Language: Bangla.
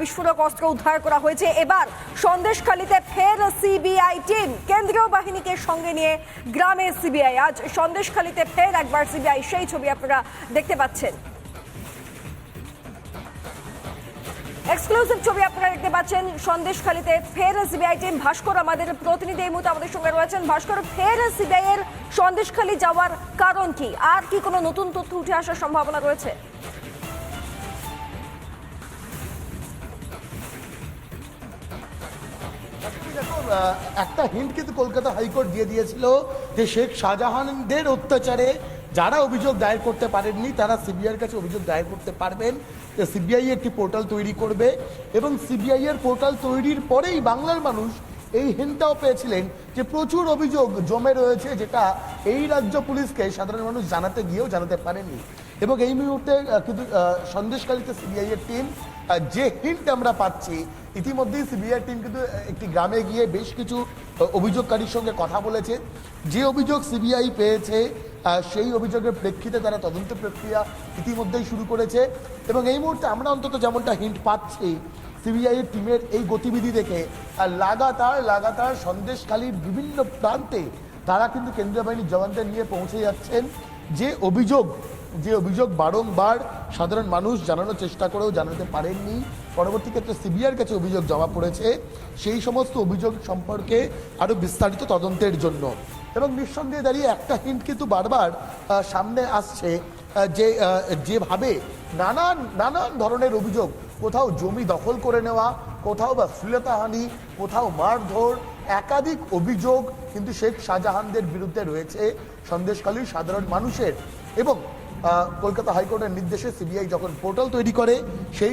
বিস্ফোরক অস্ত্র উদ্ধার করা হয়েছে। এবার সন্দেশখালীতে ফের সিবিআই টিম। কেন্দ্রীয় বাহিনীকে সঙ্গে নিয়ে গ্রামে সিবিআই। আজ সন্দেশখালীতে ফের একবার সিবিআই সেই ছবি আপনারা দেখতে পাচ্ছেন। এক্সক্লুসিভ ছবি আপনারা দেখতে পাচ্ছেন। সন্দেশখালীতে ফের সিবিআই টিম। ভাস্কর আমাদের প্রতিনিধি এই মুহূর্তে আমাদের সঙ্গে রয়েছেন। ভাস্কর, ফের সিবিআই এর সন্দেশখালী যাওয়ার কারণ কি? আর কি কোনো নতুন তথ্য উঠে আসার সম্ভাবনা রয়েছে? একটা হিন্ট কিন্তু কলকাতা হাইকোর্ট দিয়ে দিয়েছিল যে শেখ শাহজাহানদের অত্যাচারে যারা অভিযোগ দায়ের করতে পারেননি, তারা সিবিআইয়ের কাছে অভিযোগ দায়ের করতে পারবেন যে সিবিআই একটি পোর্টাল তৈরি করবে এবং সিবিআই এর পোর্টাল তৈরির পরেই বাংলার মানুষ এই হিন্টটাও পেয়েছিলেন যে প্রচুর অভিযোগ জমে রয়েছে যেটা এই রাজ্য পুলিশকে সাধারণ মানুষ জানাতে গিয়েও জানাতে পারেনি। এবং এই মুহূর্তে কিন্তু সন্দেশকালীতে সিবিআই এর টিম যে হিন্ট আমরা পাচ্ছি, ইতিমধ্যেই সিবিআই টিম কিন্তু একটি গ্রামে গিয়ে বেশ কিছু অভিযোগকারীর সঙ্গে কথা বলেছে। যে অভিযোগ সিবিআই পেয়েছে সেই অভিযোগের প্রেক্ষিতে তারা তদন্ত প্রক্রিয়া ইতিমধ্যেই শুরু করেছে এবং এই মুহূর্তে আমরা অন্তত যেমনটা হিন্ট পাচ্ছি সিবিআই টিমের এই গতিবিধি দেখে লাগাতার লাগাতার সন্দেশখালীর বিভিন্ন প্রান্তে তারা কিন্তু কেন্দ্রীয় বাহিনীর জওয়ানদের নিয়ে পৌঁছে যাচ্ছেন। যে অভিযোগ যে অভিযোগ বারংবার সাধারণ মানুষ জানানোর চেষ্টা করেও জানাতে পারেননি। পরবর্তী ক্ষেত্রে সিবিআইয়ের কাছে অভিযোগ জমা পড়েছে। সেই সমস্ত অভিযোগ সম্পর্কে আরও বিস্তারিত তদন্তের জন্য। এবং নিঃসন্দেহে দাঁড়িয়ে একটা হিন্ট কিন্তু বারবার সামনে আসছে যে যেভাবে নানান নানান ধরনের অভিযোগ, কোথাও জমি দখল করে নেওয়া, কোথাও বা শ্লীলতাহানি কোথাও মারধর, একাধিক অভিযোগ কিন্তু শেখ শাহজাহানদের বিরুদ্ধে রয়েছে। সন্দেশখালীর সাধারণ মানুষের এবং কলকাতা হাইকোর্টের নির্দেশে সিবিআই যখন পোর্টাল তৈরি করে সেই